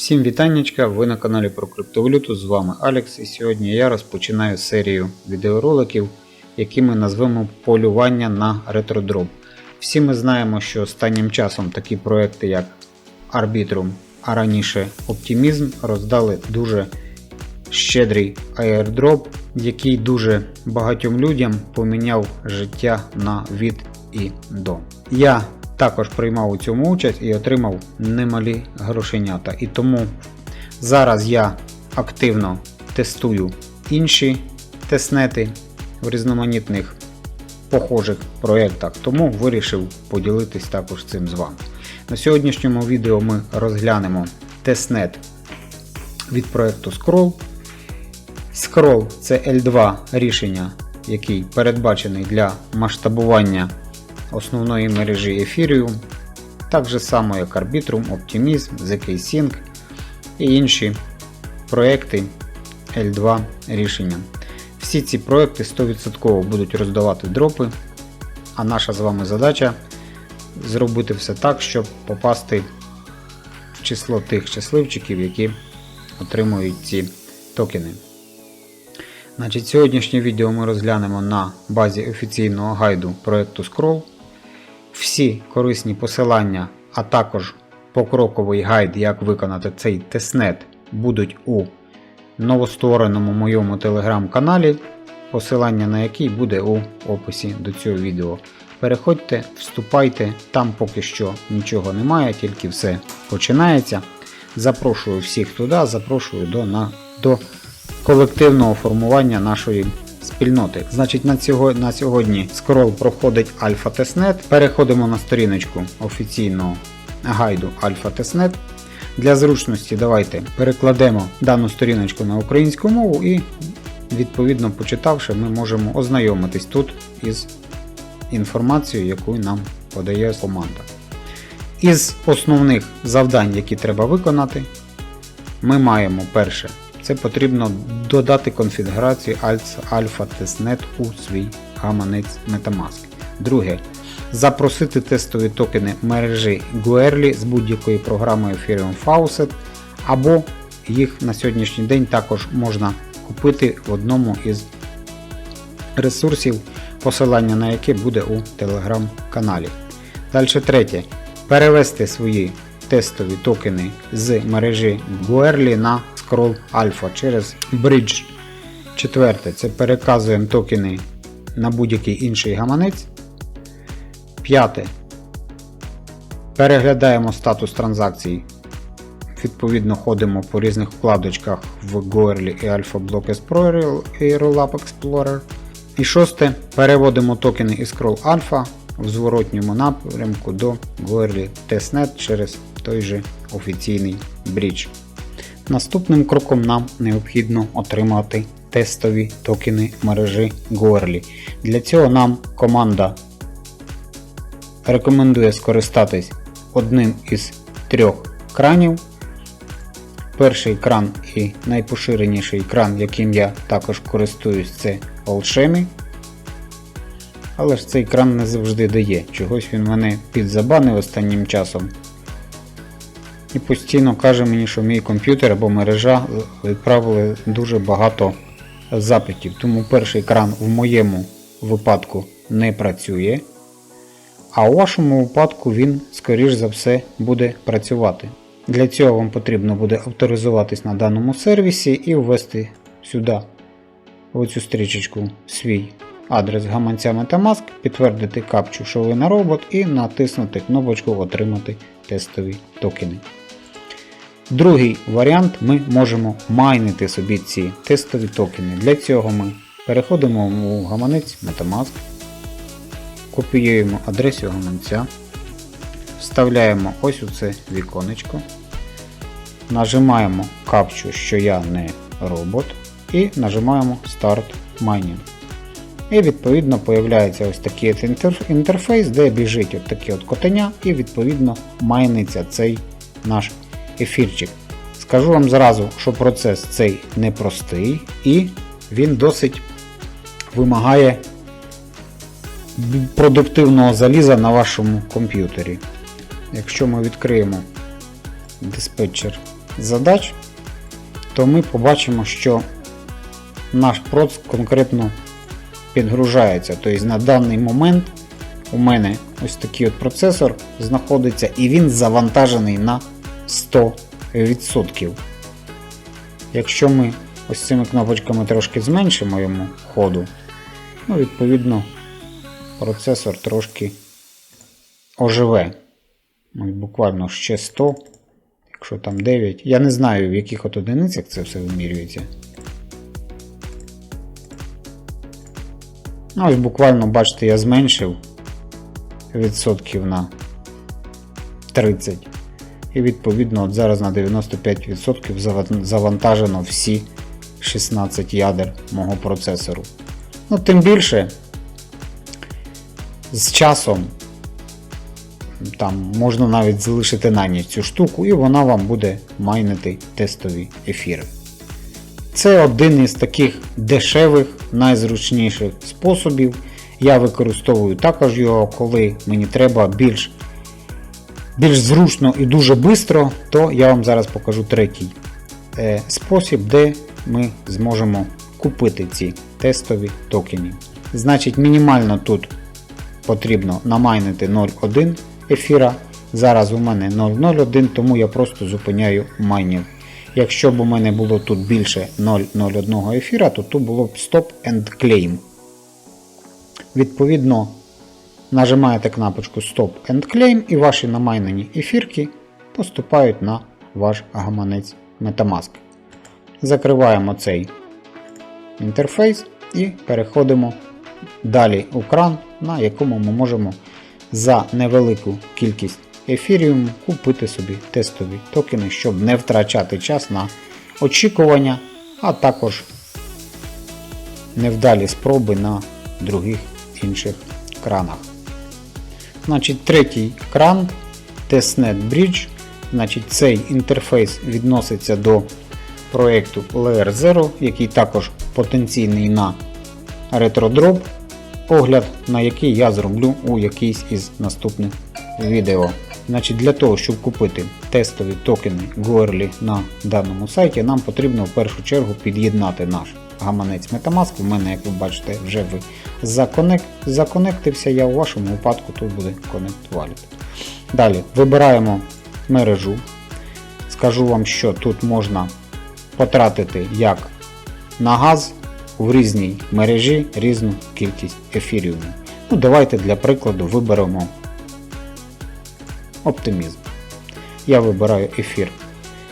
Всім вітаннячка, ви на каналі про криптовалюту, з вами Алекс і сьогодні я розпочинаю серію відеороликів, які ми назвемо полювання на ретродроп. Всі ми знаємо, що останнім часом такі проекти, як Arbitrum, а раніше Optimism, роздали дуже щедрий airdrop, який дуже багатьом людям поміняв життя на від і до. Я також приймав у цьому участь і отримав немалі грошенята. І тому зараз я активно тестую інші тестнети в різноманітних похожих проєктах, тому вирішив поділитись також цим з вами. На сьогоднішньому відео ми розглянемо тестнет від проєкту Scroll. Scroll це L2 рішення, який передбачений для масштабування основної мережі Ethereum, так же само як Arbitrum, Optimism, ZK-Sync і інші проекти L2 рішення. Всі ці проекти 100% будуть роздавати дропи, а наша з вами задача зробити все так, щоб попасти в число тих щасливчиків, які отримують ці токени. Значить, Сьогоднішнє відео ми розглянемо на базі офіційного гайду проекту Scroll. Всі корисні посилання, а також покроковий гайд, як виконати цей тестнет, будуть у новоствореному моєму телеграм-каналі, посилання на який буде у описі до цього відео. Переходьте, вступайте, там поки що нічого немає, тільки все починається. Запрошую всіх туди, запрошую до, на, до колективного формування нашої спільноти. Значить, на, цього, на сьогодні скрол проходить Альфа Тестнет. Переходимо на сторіночку офіційного гайду Альфа Тестнет. Для зручності давайте перекладемо дану сторіночку на українську мову і, відповідно почитавши, ми можемо ознайомитись тут із інформацією, яку нам подає команда. Із основних завдань, які треба виконати, ми маємо перше. Це потрібно додати конфігурацію Alpha Testnet у свій гаманець Metamask. Друге. Запросити тестові токени мережі Guerli з будь-якої програми Ethereum Faucet, або їх на сьогоднішній день також можна купити в одному із ресурсів, посилання на яке буде у телеграм-каналі. Далі третє. Перевести свої тестові токени з мережі Guerli на Scroll Alpha через Bridge. Четверте, це переказуємо токени на будь-який інший гаманець. П'яте. Переглядаємо статус транзакцій. Відповідно, ходимо по різних вкладочках в Goerli і Alpha Block Explorer і Rollup Explorer. І шосте. Переводимо токени із Scroll Alpha в зворотньому напрямку до Goerli Testnet через той же офіційний брідж. Наступним кроком нам необхідно отримати тестові токени мережі Goerli. Для цього нам команда рекомендує скористатись одним із трьох кранів. Перший кран і найпоширеніший кран, яким я також користуюсь, це Alchemy. Але ж цей кран не завжди дає. Чогось він мене підзабанив останнім часом. І постійно каже мені, що мій комп'ютер або мережа відправили дуже багато запитів. Тому перший кран в моєму випадку не працює. А у вашому випадку він, скоріш за все, буде працювати. Для цього вам потрібно буде авторизуватись на даному сервісі і ввести сюди, в цю стрічечку, свій адрес гаманця Metamask, підтвердити капчу, що ви на робот, і натиснути кнопочку Отримати тестові токени. Другий варіант ми можемо майнити собі ці тестові токени. Для цього ми переходимо у гаманець Metamask, копіюємо адресу гаманця, вставляємо ось у це віконечко, нажимаємо капчу, що я не робот, і нажимаємо Start Mining. І відповідно появляється ось такий інтерфейс, де біжить от таке от котеня, і відповідно майниться цей наш ефірчик. Скажу вам зразу, що процес цей непростий і він досить вимагає продуктивного заліза на вашому комп'ютері. Якщо ми відкриємо диспетчер задач, то ми побачимо, що наш проц конкретно підгружається. Тобто на даний момент у мене ось такий от процесор знаходиться і він завантажений на 100%. Якщо ми ось цими кнопочками трошки зменшимо йому ходу, ну, відповідно, процесор трошки оживе. Ось буквально ще 100, якщо там 9. Я не знаю, в яких от одиницях це все вимірюється. Ну, ось буквально, бачите, я зменшив відсотків на 30. І відповідно от зараз на 95% завантажено всі 16 ядер мого процесору. Ну, тим більше, з часом там можна навіть залишити на ніч цю штуку, і вона вам буде майнити тестові ефіри. Це один із таких дешевих, найзручніших способів. Я використовую також його, коли мені треба більш, більш зручно і дуже швидко, то я вам зараз покажу третій е, спосіб, де ми зможемо купити ці тестові токени. Значить, мінімально тут потрібно намайнити 0,1 ефіра. Зараз у мене 0,01, тому я просто зупиняю майнінг. Якщо б у мене було тут більше 0,01 ефіра, то тут було б Stop and Claim. Відповідно, нажимаєте кнопочку Stop and Claim і ваші намайнені ефірки поступають на ваш гаманець Metamask. Закриваємо цей інтерфейс і переходимо далі у кран, на якому ми можемо за невелику кількість ефіріуму купити собі тестові токени, щоб не втрачати час на очікування, а також невдалі спроби на других інших кранах. Значить, Третій кран Testnet Bridge. Значить, Цей інтерфейс відноситься до проєкту Layer Zero, який також потенційний на RetroDrop, огляд на який я зроблю у якийсь із наступних відео. Значить, Для того, щоб купити тестові токени Goerli на даному сайті, нам потрібно в першу чергу під'єднати наш гаманець Metamask. У мене, як ви бачите, вже ви законек... законектився. Я у вашому випадку тут буде Connect Wallet. Далі вибираємо мережу. Скажу вам, що тут можна потратити як на газ в різній мережі різну кількість ефіріуму. Ну, Давайте для прикладу виберемо оптимізм. Я вибираю ефір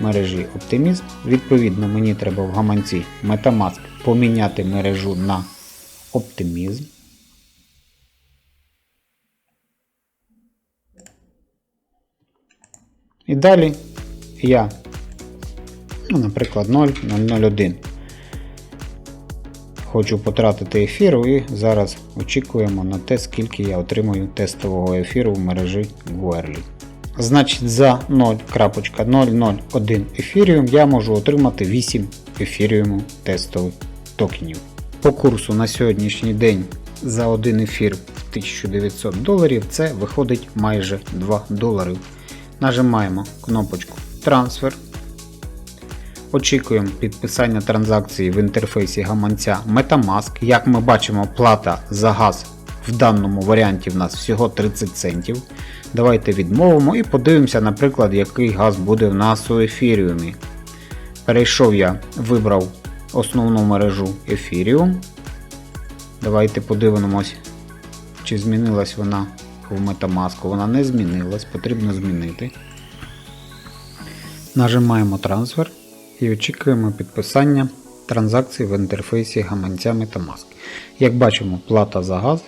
мережі оптимізм. Відповідно, мені треба в гаманці Metamask поміняти мережу на оптимізм. І далі я, ну, наприклад, 0,001. Хочу потратити ефіру і зараз очікуємо на те, скільки я отримую тестового ефіру в мережі Goerli. Значить, за 0.001 ефіріум я можу отримати 8 ефіріуму тестових токенів. По курсу на сьогоднішній день за один ефір в 1900 доларів це виходить майже 2 долари. Нажимаємо кнопочку Трансфер. Очікуємо підписання транзакції в інтерфейсі гаманця Metamask. Як ми бачимо, плата за газ в даному варіанті в нас всього 30 центів. Давайте відмовимо і подивимося, наприклад, який газ буде в нас у ефіріумі. Перейшов я, вибрав основну мережу Ethereum. Давайте подивимось, чи змінилась вона в Metamask. Вона не змінилась, потрібно змінити. Нажимаємо трансфер і очікуємо підписання транзакцій в інтерфейсі гаманця Metamask. Як бачимо, плата за газ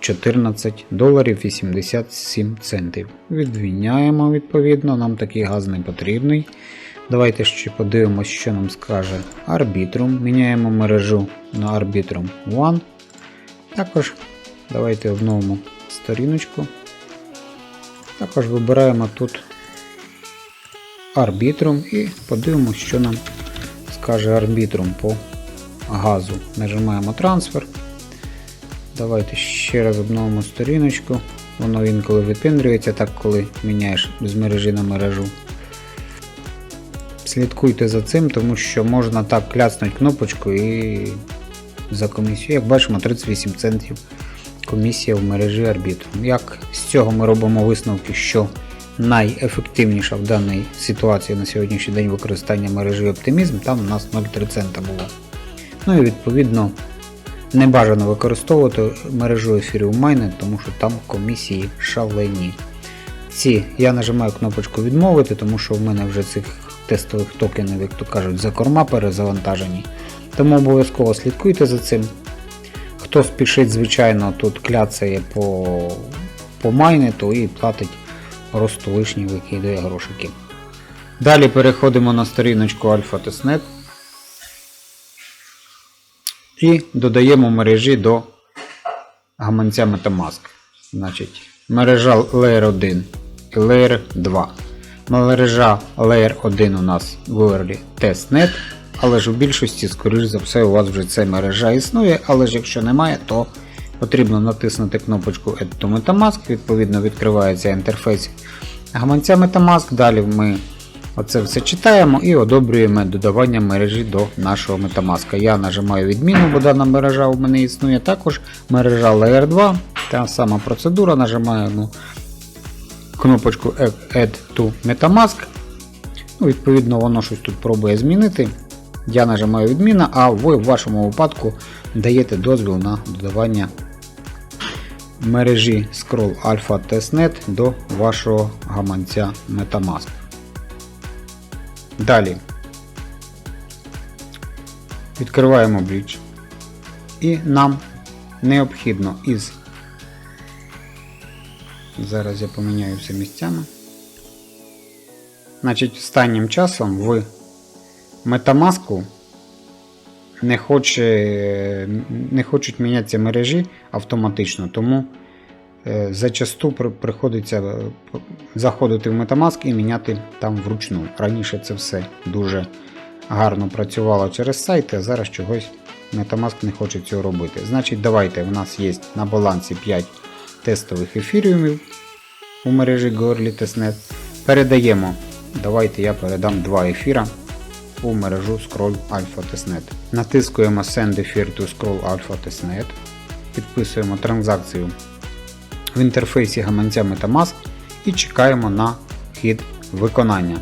14 доларів 87 центів. Відміняємо відповідно, нам такий газ не потрібний. Давайте ще подивимось, що нам скаже Arbitrum. Міняємо мережу на Arbitrum One. Також давайте обновимо сторіночку. Також вибираємо тут Arbitrum і подивимося, що нам скаже Arbitrum по газу. Нажимаємо трансфер. Давайте ще раз обновимо сторіночку. Воно інколи випендрюється, так коли міняєш з мережі на мережу. Слідкуйте за цим, тому що можна так кляснути кнопочку і за комісію. Як бачимо, 38 центів комісія в мережі Arbitrum. Як з цього ми робимо висновки, що найефективніша в даній ситуації на сьогоднішній день використання мережі Optimism, там у нас 0,3 цента було. Ну і відповідно не бажано використовувати мережу Ethereum Miner, тому що там комісії шалені. Ці я нажимаю кнопочку відмовити, тому що в мене вже цих тестових токенів, як то кажуть, за корма перезавантажені. Тому обов'язково слідкуйте за цим. Хто спішить, звичайно, тут кляцає по, по майнету і платить просто лишні викидає грошики. Далі переходимо на сторіночку Alpha Testnet і додаємо мережі до гаманця Metamask. Значить, мережа Layer 1 і Layer 2. Мережа Layer 1 у нас Goerli Testnet, але ж у більшості, скоріш за все, у вас вже ця мережа існує, але ж якщо немає, то потрібно натиснути кнопочку Add to Metamask, відповідно відкривається інтерфейс гаманця Metamask. Далі ми оце все читаємо і одобрюємо додавання мережі до нашого Metamask. Я нажимаю відміну, бо дана мережа у мене існує. Також мережа Layer 2, та сама процедура, нажимаємо кнопочку Add to Metamask. Ну, Відповідно, воно щось тут пробує змінити. Я нажимаю відміна, а ви в вашому випадку даєте дозвіл на додавання мережі Scroll Alpha Testnet до вашого гаманця Metamask. Далі відкриваємо Bridge. І нам необхідно із. Зараз я поміняю все місцями. Значить, останнім часом в Metamask не, хоче, не хочуть мінятися мережі автоматично, тому е, зачасту приходиться е, заходити в Metamask і міняти там вручну. Раніше це все дуже гарно працювало через сайти, а зараз чогось Metamask не хоче цього робити. Значить, давайте, у нас є на балансі 5 тестових ефіріумів у мережі Goerli Testnet. Передаємо. Давайте я передам два ефіра у мережу Scroll Alpha Testnet. Натискуємо Send Efir to Scroll Alpha Testnet. Підписуємо транзакцію в інтерфейсі гаманця Metamask і чекаємо на хід виконання.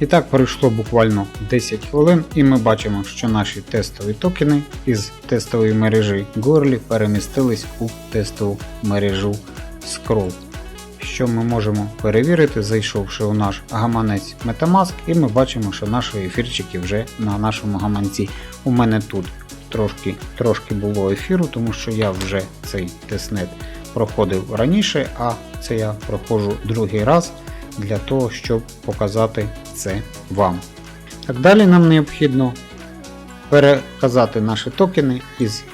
І так пройшло буквально 10 хвилин, і ми бачимо, що наші тестові токени із тестової мережі Goerli перемістились у тестову мережу Scroll. Що ми можемо перевірити, зайшовши у наш гаманець Metamask, і ми бачимо, що наші ефірчики вже на нашому гаманці. У мене тут трошки, трошки було ефіру, тому що я вже цей тестнет проходив раніше, а це я проходжу другий раз для того, щоб показати це вам. Так далі нам необхідно переказати наші токени із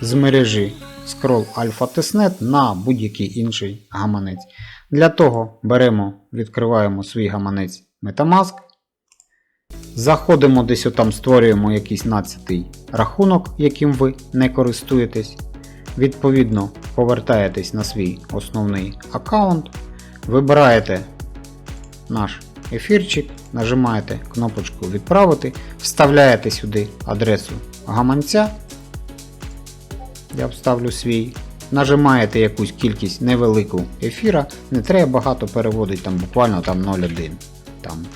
з мережі Scroll Alpha Testnet на будь-який інший гаманець. Для того беремо, відкриваємо свій гаманець Metamask. Заходимо десь отам, створюємо якийсь нацятий рахунок, яким ви не користуєтесь. Відповідно, повертаєтесь на свій основний аккаунт, вибираєте наш ефірчик, нажимаєте кнопочку Відправити, вставляєте сюди адресу гаманця. Я вставлю свій. Нажимаєте якусь кількість невелику ефіра, не треба багато переводити, там буквально там 0,1. Там,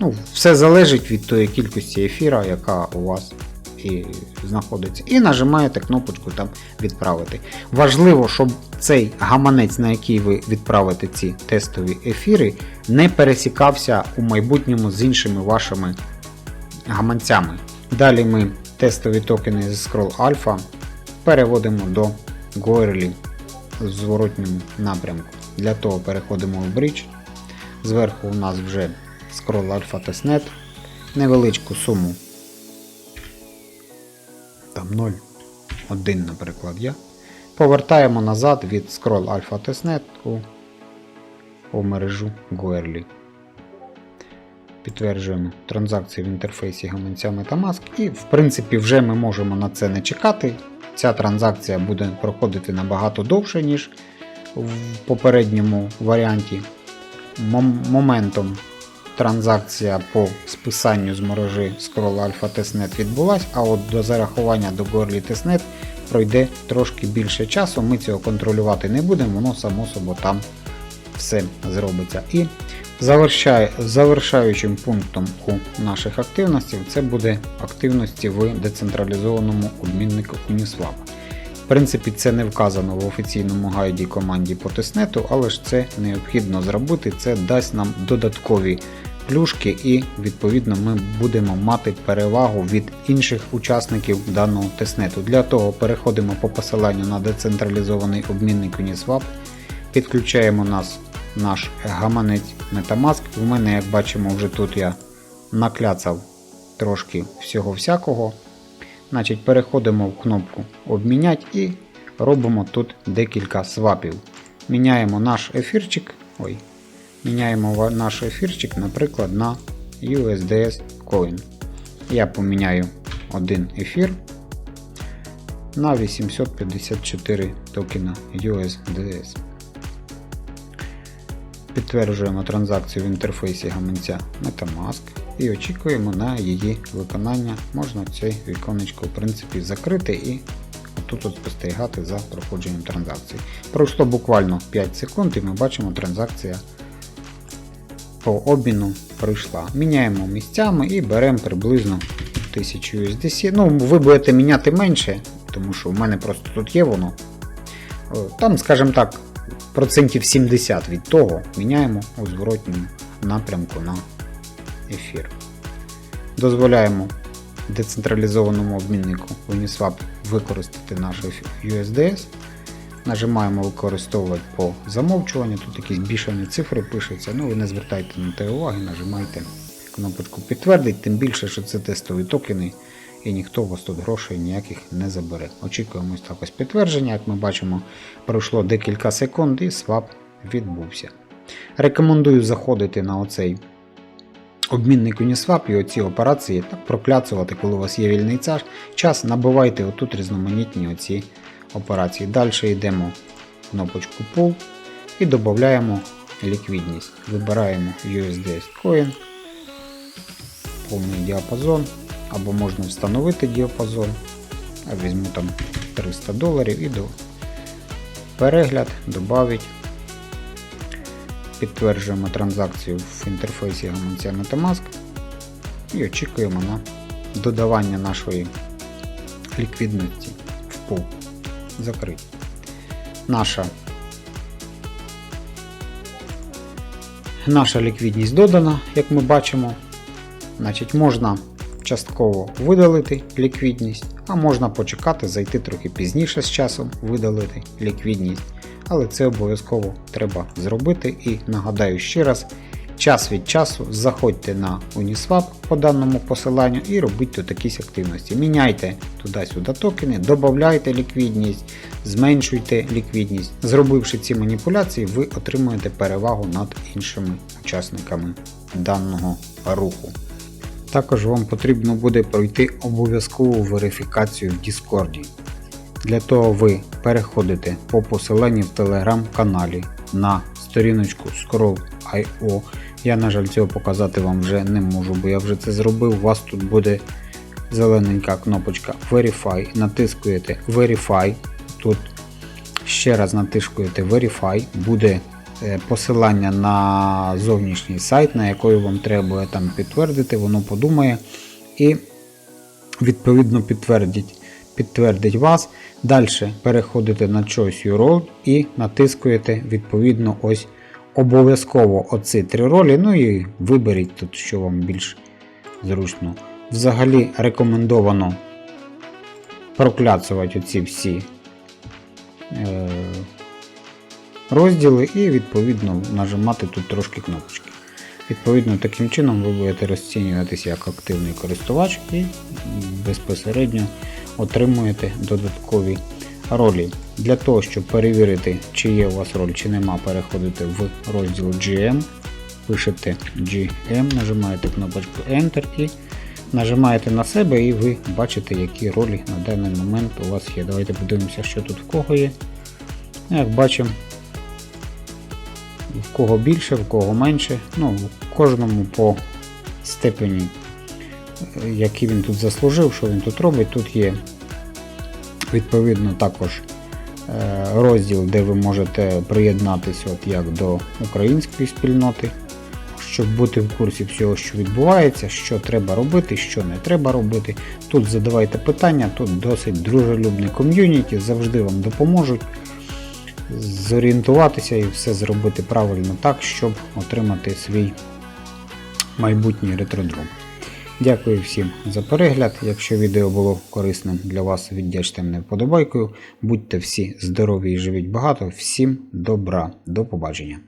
ну, все залежить від тої кількості ефіра, яка у вас і знаходиться. І нажимаєте кнопочку там відправити. Важливо, щоб цей гаманець, на який ви відправите ці тестові ефіри, не пересікався у майбутньому з іншими вашими гаманцями. Далі ми тестові токени з Scroll Alpha переводимо до Goerli в зворотньому напрямку. Для того переходимо в Bridge. Зверху у нас вже Scroll Alpha Testnet. Невеличку суму. Там 0,1, наприклад, я. Повертаємо назад від Scroll Alpha Testnet у, у мережу Goerli. Підтверджуємо транзакцію в інтерфейсі гаманця Metamask і в принципі вже ми можемо на це не чекати. Ця транзакція буде проходити набагато довше, ніж в попередньому варіанті мом- моментом транзакція по списанню з мережі Scroll Alpha Testnet відбулась, а от до зарахування до Goerli Testnet пройде трошки більше часу. Ми цього контролювати не будемо, воно само собою там все зробиться. І завершаючим пунктом у наших активностей це буде активності в децентралізованому обміннику Uniswap. В принципі, це не вказано в офіційному гайді команді по тестнету, але ж це необхідно зробити. Це дасть нам додаткові плюшки, і відповідно ми будемо мати перевагу від інших учасників даного тестнету. Для того переходимо по посиланню на децентралізований обмінник Uniswap, підключаємо нас, наш гаманець Metamask. У мене, як бачимо, вже тут я накляцав трошки всього всякого. Значить, переходимо в кнопку Обмінять і робимо тут декілька свапів. Міняємо наш ефірчик. Ой, міняємо наш ефірчик, наприклад, на USDS Coin. Я поміняю один ефір на 854 токена USDS. Підтверджуємо транзакцію в інтерфейсі гаманця Metamask і очікуємо на її виконання. Можна це віконечко в принципі закрити і тут спостерігати за проходженням транзакції. Пройшло буквально 5 секунд і ми бачимо транзакція по обміну пройшла. Міняємо місцями і беремо приблизно 1000 USDC. Ну, ви будете міняти менше, тому що в мене просто тут є воно. Там, скажімо так, процентів 70 від того міняємо у зворотньому напрямку на ефір. Дозволяємо децентралізованому обміннику Uniswap використати наш USDS. Нажимаємо використовувати по замовчуванню. Тут якісь бішені цифри пишуться. Ну ви не звертайте на те уваги, нажимайте кнопочку підтвердить, тим більше, що це тестові токени і ніхто у вас тут грошей ніяких не забере. Очікуємо ось так ось підтвердження. Як ми бачимо, пройшло декілька секунд і свап відбувся. Рекомендую заходити на оцей обмінник Uniswap і оці операції так прокляцувати, коли у вас є вільний час набивайте отут різноманітні оці операції. Далі йдемо в кнопочку Pool і додаємо ліквідність. Вибираємо USDS Coin, повний діапазон, або можна встановити діапазон. Візьму там 300 доларів і до перегляд, додавить. Підтверджуємо транзакцію в інтерфейсі гаманця Metamask і очікуємо на додавання нашої ліквідності в пул. Закрити. Наша, наша ліквідність додана, як ми бачимо. Значить, можна частково видалити ліквідність, а можна почекати, зайти трохи пізніше з часом, видалити ліквідність. Але це обов'язково треба зробити. І нагадаю ще раз, час від часу заходьте на Uniswap по даному посиланню і робіть тут якісь активності. Міняйте туди-сюди токени, додавайте ліквідність, зменшуйте ліквідність. Зробивши ці маніпуляції, ви отримуєте перевагу над іншими учасниками даного руху. Також вам потрібно буде пройти обов'язкову верифікацію в Discord. Для того ви переходите по посиланню в телеграм-каналі на сторіночку Scroll.io. Я, на жаль, цього показати вам вже не можу, бо я вже це зробив. У вас тут буде зелененька кнопочка Verify. Натискуєте Verify. Тут ще раз натискуєте Verify. Буде е, посилання на зовнішній сайт, на який вам треба там підтвердити, воно подумає і відповідно підтвердить, підтвердить вас. Далі переходите на Choice Role і натискуєте відповідно ось обов'язково оці три ролі. Ну і виберіть тут, що вам більш зручно. Взагалі рекомендовано прокляцувати оці всі е, розділи і відповідно нажимати тут трошки кнопочки. Відповідно, таким чином ви будете розцінюватися як активний користувач і безпосередньо отримуєте додаткові ролі. Для того, щоб перевірити, чи є у вас роль, чи нема, переходите в розділ GM, пишете GM, нажимаєте кнопочку Enter і нажимаєте на себе, і ви бачите, які ролі на даний момент у вас є. Давайте подивимося, що тут в кого є. Як бачимо, В кого більше, в кого менше. Ну, кожному по степені, е, який він тут заслужив, що він тут робить. Тут є відповідно також е, розділ, де ви можете приєднатися от як до української спільноти, щоб бути в курсі всього, що відбувається, що треба робити, що не треба робити. Тут задавайте питання, тут досить дружелюбний ком'юніті, завжди вам допоможуть зорієнтуватися і все зробити правильно так, щоб отримати свій майбутній ретродром. Дякую всім за перегляд. Якщо відео було корисним для вас, віддячте мене вподобайкою. Будьте всі здорові і живіть багато. Всім добра. До побачення.